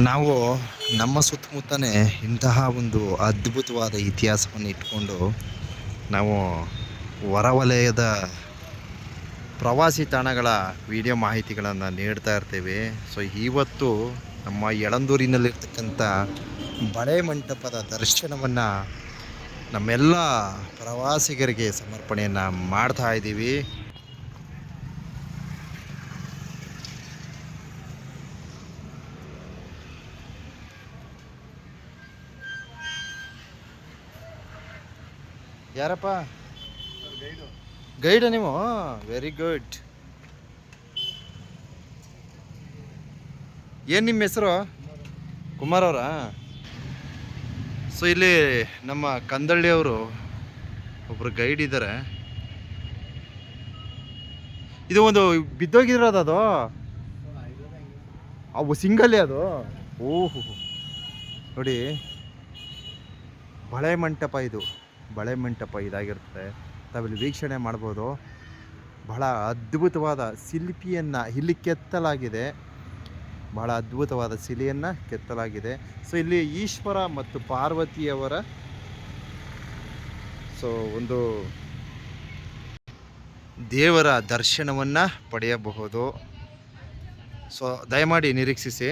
ನಾವು ನಮ್ಮ ಸುತ್ತಮುತ್ತನೇ ಇಂತಹ ಒಂದು ಅದ್ಭುತವಾದ ಇತಿಹಾಸವನ್ನು ಇಟ್ಕೊಂಡು ನಾವು ಹೊರವಲಯದ ಪ್ರವಾಸಿ ತಾಣಗಳ ವಿಡಿಯೋ ಮಾಹಿತಿಗಳನ್ನು ನೀಡ್ತಾ ಇರ್ತೇವೆ. ಸೊ, ಇವತ್ತು ನಮ್ಮ ಯಳಂದೂರಿನಲ್ಲಿರ್ತಕ್ಕಂಥ ಬಳೆ ಮಂಟಪದ ದರ್ಶನವನ್ನು ನಮ್ಮೆಲ್ಲ ಪ್ರವಾಸಿಗರಿಗೆ ಸಮರ್ಪಣೆಯನ್ನು ಮಾಡ್ತಾ ಇದ್ದೀವಿ. ಯಾರಪ್ಪ? ಗೈಡ್. ನೀವು? ವೆರಿ ಗುಡ್ ಏನು ನಿಮ್ಮ ಹೆಸರು? ಕುಮಾರ್ ಅವರಾ? ಸೊ ಇಲ್ಲಿ ನಮ್ಮ ಕಂದಳ್ಳಿ ಅವರು ಒಬ್ರು ಗೈಡ್ ಇದ್ದಾರೆ ಇದು ಒಂದು ಬಿದ್ದೋಗಿರೋದು ಅದು? ಅವು ಸಿಂಗಲ್ಲೇ ಅದು? ಓಹೋ ನೋಡಿ. ಬಳೆ ಮಂಟಪ ಇದು. ಬಳೆ ಮಂಟಪ ಇದಾಗಿರುತ್ತೆ. ತಾವಿಲ್ಲಿ ವೀಕ್ಷಣೆ ಮಾಡ್ಬೋದು. ಬಹಳ ಅದ್ಭುತವಾದ ಶಿಲ್ಪಿಯನ್ನು ಇಲ್ಲಿ ಕೆತ್ತಲಾಗಿದೆ. ಬಹಳ ಅದ್ಭುತವಾದ ಶಿಲೆಯನ್ನು ಕೆತ್ತಲಾಗಿದೆ. ಸೊ ಇಲ್ಲಿ ಈಶ್ವರ ಮತ್ತು ಪಾರ್ವತಿಯವರ ಸೊ ಒಂದು ದೇವರ ದರ್ಶನವನ್ನು ಪಡೆಯಬಹುದು. ಸೊ ದಯಮಾಡಿ ನಿರೀಕ್ಷಿಸಿ.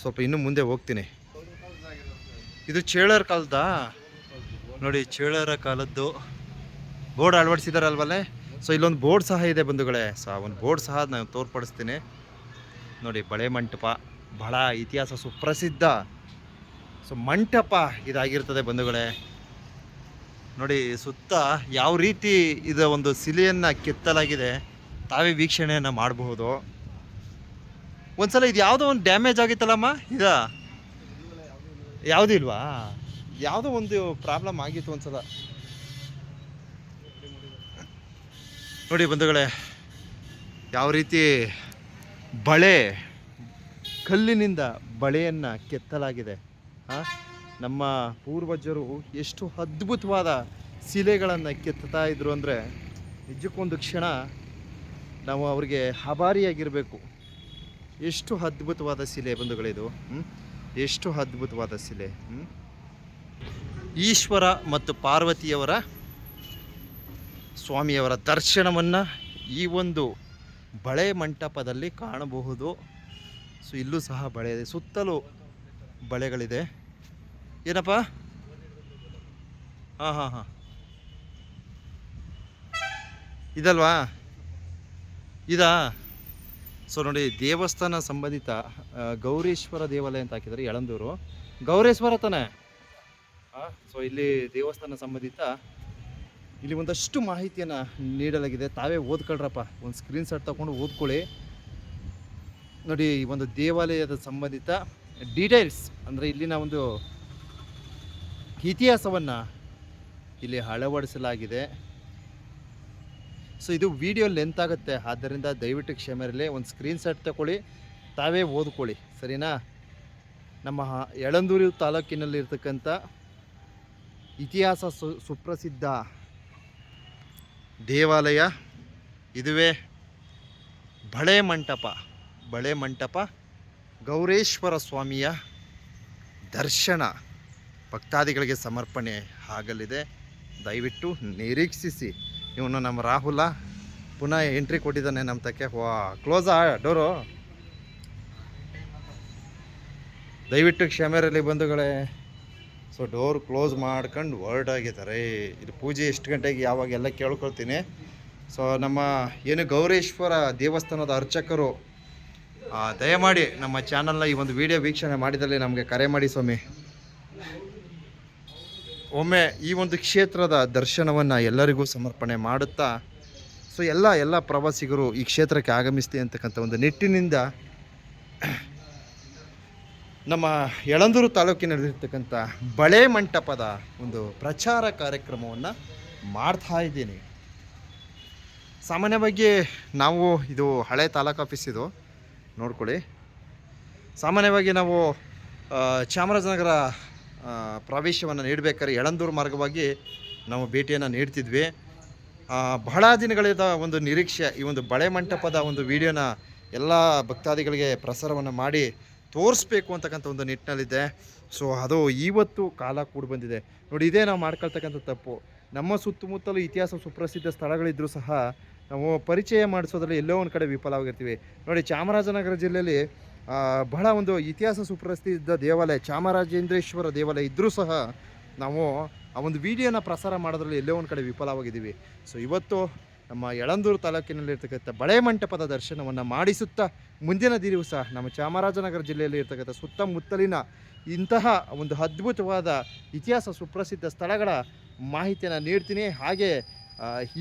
ಸ್ವಲ್ಪ ಇನ್ನು ಮುಂದೆ ಹೋಗ್ತೀನಿ. ಇದು ಚೇಳರ ಕಾಲದ? ನೋಡಿ, ಚೇಳರ ಕಾಲದ್ದು ಬೋರ್ಡ್ ಅಳವಡಿಸಿದಾರಲ್ವಲ್ಲೇ? ಸೊ ಇಲ್ಲೊಂದು ಬೋರ್ಡ್ ಸಹ ಇದೆ ಬಂಧುಗಳೇ. ಸೊ ಆ ಒಂದು ಬೋರ್ಡ್ ಸಹ ನಾನು ತೋರ್ಪಡಿಸ್ತೀನಿ. ನೋಡಿ, ಬಳೆ ಮಂಟಪ, ಬಹಳ ಇತಿಹಾಸ ಸುಪ್ರಸಿದ್ಧ. ಸೊ ಮಂಟಪ ಇದಾಗಿರ್ತದೆ ಬಂಧುಗಳೇ. ನೋಡಿ, ಸುತ್ತ ಯಾವ ರೀತಿ ಇದರ ಒಂದು ಸಿಲೆಯನ್ನು ಕೆತ್ತಲಾಗಿದೆ, ತಾವೇ ವೀಕ್ಷಣೆಯನ್ನು ಮಾಡಬಹುದು. ಒಂದ್ಸಲ ಇದು ಯಾವುದೋ ಒಂದು ಡ್ಯಾಮೇಜ್ ಆಗಿತ್ತಲ್ಲಮ್ಮ, ಇದ? ಯಾವುದೂ ಇಲ್ವಾ? ಯಾವುದೋ ಒಂದು ಪ್ರಾಬ್ಲಮ್ ಆಗಿತ್ತು ಒಂದ್ಸಲ ನೋಡಿ ಬಂಧುಗಳೇ, ಯಾವ ರೀತಿ ಬಳೆ, ಕಲ್ಲಿನಿಂದ ಬಳೆಯನ್ನು ಕೆತ್ತಲಾಗಿದೆ? ನಮ್ಮ ಪೂರ್ವಜರು ಎಷ್ಟು ಅದ್ಭುತವಾದ ಶಿಲೆಗಳನ್ನು ಕೆತ್ತುತ್ತಾ ಇದ್ರು ಅಂದರೆ ನಿಜಕ್ಕೊಂದು ಕ್ಷಣ ನಾವು ಅವರಿಗೆ ಆಭಾರಿಯಾಗಿರಬೇಕು ಎಷ್ಟು ಅದ್ಭುತವಾದ ಶಿಲೆ ಬಂಧುಗಳಿದು? ಎಷ್ಟು ಅದ್ಭುತವಾದ ಶಿಲೆ, ಹ್ಮ್? ಈಶ್ವರ ಮತ್ತು ಪಾರ್ವತಿಯವರ ಸ್ವಾಮಿಯವರ ದರ್ಶನವನ್ನು ಈ ಒಂದು ಬಳೆ ಮಂಟಪದಲ್ಲಿ ಕಾಣಬಹುದು. ಸೊ, ಇಲ್ಲೂ ಸಹ ಬಳೆ ಇದೆ. ಸುತ್ತಲೂ ಬಳೆಗಳಿದೆ. ಏನಪ್ಪ? ಹಾಂ ಹಾಂ ಹಾಂ. ಇದಲ್ವಾ? ಇದಾ? ಸೊ, ನೋಡಿ, ದೇವಸ್ಥಾನ ಸಂಬಂಧಿತ ಗೌರೀಶ್ವರ ದೇವಾಲಯ ಅಂತ ಹಾಕಿದ್ದಾರೆ, ಯಳಂದೂರು. ಗೌರೇಶ್ವರ ತಾನೆ? ಸೊ ಇಲ್ಲಿ ದೇವಸ್ಥಾನ ಸಂಬಂಧಿತ ಇಲ್ಲಿ ಒಂದಷ್ಟು ಮಾಹಿತಿಯನ್ನು ನೀಡಲಾಗಿದೆ. ತಾವೇ ಓದ್ಕೊಳ್ರಪ್ಪ. ಒಂದು ಸ್ಕ್ರೀನ್ ಶಾಟ್ ತಗೊಂಡು ಓದ್ಕೊಳ್ಳಿ. ನೋಡಿ, ಈ ಒಂದು ದೇವಾಲಯದ ಸಂಬಂಧಿತ ಡೀಟೇಲ್ಸ್ ಅಂದರೆ ಇಲ್ಲಿನ ಒಂದು ಇತಿಹಾಸವನ್ನು ಇಲ್ಲಿ ಅಳವಡಿಸಲಾಗಿದೆ. ಸೊ ಇದು ವಿಡಿಯೋ ಲೆಂತ್ ಆಗುತ್ತೆ. ಆದ್ದರಿಂದ ದಯವಿಟ್ಟು ಕ್ಷಮೆ ಇರಲಿ. ಒಂದು ಸ್ಕ್ರೀನ್ ಶಾಟ್ ತಗೊಳ್ಳಿ. ತಾವೇ ಓದ್ಕೊಳ್ಳಿ. ಸರಿನಾ? ನಮ್ಮ ಯಳಂದೂರು ತಾಲೂಕಿನಲ್ಲಿರ್ತಕ್ಕಂಥ ಇತಿಹಾಸ ಸು, ಸುಪ್ರಸಿದ್ಧ. ದೇವಾಲಯ, ಇದುವೇ ಬಳೆ ಮಂಟಪ. ಬಳೆ ಮಂಟಪ, ಗೌರೇಶ್ವರ ಸ್ವಾಮಿಯ ದರ್ಶನ. ಭಕ್ತಾದಿಗಳಿಗೆ ಸಮರ್ಪಣೆ ಆಗಲಿದೆ. ದಯವಿಟ್ಟು ನಿರೀಕ್ಷಿಸಿ. ಇವನು ನಮ್ಮ ರಾಹುಲ. ಪುನಃ ಎಂಟ್ರಿ ಕೊಟ್ಟಿದ್ದಾನೆ ನಮ್ಮ ತಕ್ಕೆ. ವಾ, ಕ್ಲೋಸಾ ಡೋರು. ದಯವಿಟ್ಟು ಕ್ಷಮೆರಲ್ಲಿ ಬಂಧುಗಳೇ ಸೊ ಡೋರ್ ಕ್ಲೋಸ್ ಮಾಡ್ಕೊಂಡು ವರ್ಡ್ ಆಗಿದ್ದಾರೆ. ಇದು ಪೂಜೆ ಎಷ್ಟು ಗಂಟೆಗೆ ಯಾವಾಗ ಎಲ್ಲ ಕೇಳ್ಕೊಳ್ತೀನಿ. ಸೊ ನಮ್ಮ ಏನು ಗೌರೇಶ್ವರ ದೇವಸ್ಥಾನದ ಅರ್ಚಕರು ದಯಮಾಡಿ ನಮ್ಮ ಚಾನಲ್ನ ಈ ಒಂದು ವಿಡಿಯೋ ವೀಕ್ಷಣೆ ಮಾಡಿದಲ್ಲಿ ನಮಗೆ ಕರೆ ಮಾಡಿ ಸ್ವಾಮಿ. ಒಮ್ಮೆ ಈ ಒಂದು ಕ್ಷೇತ್ರದ ದರ್ಶನವನ್ನು ಎಲ್ಲರಿಗೂ ಸಮರ್ಪಣೆ ಮಾಡುತ್ತಾ ಸೊ ಎಲ್ಲ ಎಲ್ಲ ಪ್ರವಾಸಿಗರು ಈ ಕ್ಷೇತ್ರಕ್ಕೆ ಆಗಮಿಸ್ತಿ ಅಂತಕ್ಕಂಥ ಒಂದು ನಿಟ್ಟಿನಿಂದ ನಮ್ಮ ಯಳಂದೂರು ತಾಲೂಕಿನಲ್ಲಿರ್ತಕ್ಕಂಥ ಬಳೆ ಮಂಟಪದ ಒಂದು ಪ್ರಚಾರ ಕಾರ್ಯಕ್ರಮವನ್ನು ಮಾಡ್ತಾ ಇದ್ದೀನಿ. ಸಾಮಾನ್ಯವಾಗಿ ನಾವು ಇದು ಹಳೆ ತಾಲೂಕು ಆಫೀಸ್ ಇದು, ನೋಡ್ಕೊಳ್ಳಿ. ಸಾಮಾನ್ಯವಾಗಿ ನಾವು ಚಾಮರಾಜನಗರ ಪ್ರವೇಶವನ್ನು ನೀಡಬೇಕಾದ್ರೆ ಯಳಂದೂರು ಮಾರ್ಗವಾಗಿ ನಾವು ಭೇಟಿಯನ್ನು ನೀಡ್ತಿದ್ವಿ. ಬಹಳ ದಿನಗಳಿಂದ ಒಂದು ನಿರೀಕ್ಷೆ ಈ ಒಂದು ಬಳೆ ಮಂಟಪದ ಒಂದು ವಿಡಿಯೋನ ಎಲ್ಲ ಭಕ್ತಾದಿಗಳಿಗೆ ಪ್ರಸಾರವನ್ನು ಮಾಡಿ ತೋರಿಸ್ಬೇಕು ಅಂತಕ್ಕಂಥ ಒಂದು ನಿಟ್ಟಿನಲ್ಲಿದೆ. ಸೊ ಅದು ಇವತ್ತು ಕಾಲ ಕೂಡ ಬಂದಿದೆ. ನೋಡಿ, ಇದೇ ನಾವು ಮಾಡ್ಕೊಳ್ತಕ್ಕಂಥ ತಪ್ಪು. ನಮ್ಮ ಸುತ್ತಮುತ್ತಲು ಇತಿಹಾಸ ಸುಪ್ರಸಿದ್ಧ ಸ್ಥಳಗಳಿದ್ದರೂ ಸಹ ನಾವು ಪರಿಚಯ ಮಾಡಿಸೋದ್ರಲ್ಲಿ ಎಲ್ಲೋ ಒಂದು ಕಡೆ ವಿಫಲವಾಗಿರ್ತೀವಿ. ನೋಡಿ, ಚಾಮರಾಜನಗರ ಜಿಲ್ಲೆಯಲ್ಲಿ ಬಹಳ ಒಂದು ಇತಿಹಾಸ ಸುಪ್ರಸಿದ್ಧ ದೇವಾಲಯ, ಚಾಮರಾಜೇಂದ್ರೇಶ್ವರ ದೇವಾಲಯ ಇದ್ದರೂ ಸಹ ನಾವು ಆ ಒಂದು ವಿಡಿಯೋನ ಪ್ರಸಾರ ಮಾಡೋದ್ರಲ್ಲಿ ಎಲ್ಲೋ ಒಂದು ಕಡೆ ವಿಫಲವಾಗಿದ್ದೀವಿ. ಸೊ ಇವತ್ತು ನಮ್ಮ ಯಳಂದೂರು ತಾಲೂಕಿನಲ್ಲಿರ್ತಕ್ಕಂಥ ಬಳೆ ಮಂಟಪದ ದರ್ಶನವನ್ನು ಮಾಡಿಸುತ್ತಾ ಮುಂದಿನ ದಿವಸ ನಮ್ಮ ಚಾಮರಾಜನಗರ ಜಿಲ್ಲೆಯಲ್ಲಿ ಇರ್ತಕ್ಕಂಥ ಸುತ್ತಮುತ್ತಲಿನ ಇಂತಹ ಒಂದು ಅದ್ಭುತವಾದ ಇತಿಹಾಸ ಸುಪ್ರಸಿದ್ಧ ಸ್ಥಳಗಳ ಮಾಹಿತಿಯನ್ನು ನೀಡ್ತೀನಿ. ಹಾಗೆ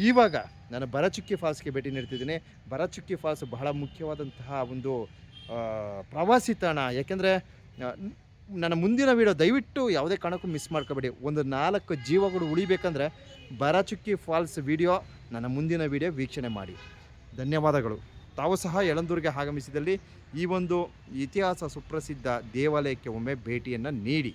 ಈವಾಗ ನಾನು ಬರಚುಕ್ಕಿ ಫಾಲ್ಸ್ಗೆ ಭೇಟಿ ನೀಡ್ತಿದ್ದೀನಿ. ಬರಚುಕ್ಕಿ ಫಾಲ್ಸ್ ಬಹಳ ಮುಖ್ಯವಾದಂತಹ ಒಂದು ಪ್ರವಾಸಿ ತಾಣ. ಯಾಕೆಂದರೆ ನನ್ನ ಮುಂದಿನ ವೀಡಿಯೋ ದಯವಿಟ್ಟು ಯಾವುದೇ ಕಾರಣಕ್ಕೂ ಮಿಸ್ ಮಾಡ್ಕೋಬೇಡಿ. ಒಂದು ನಾಲ್ಕು ಜೀವಗಳು ಉಳಿಬೇಕಂದ್ರೆ ಬರಚುಕ್ಕಿ ಫಾಲ್ಸ್ ವಿಡಿಯೋ ನನ್ನ ಮುಂದಿನ ವಿಡಿಯೋ ವೀಕ್ಷಣೆ ಮಾಡಿ. ಧನ್ಯವಾದಗಳು. ತಾವು ಸಹ ಯಳಂದೂರಿಗೆ ಆಗಮಿಸಿದಲ್ಲಿ ಈ ಒಂದು ಇತಿಹಾಸ ಸುಪ್ರಸಿದ್ಧ ದೇವಾಲಯಕ್ಕೆ ಒಮ್ಮೆ ಭೇಟಿಯನ್ನು ನೀಡಿ.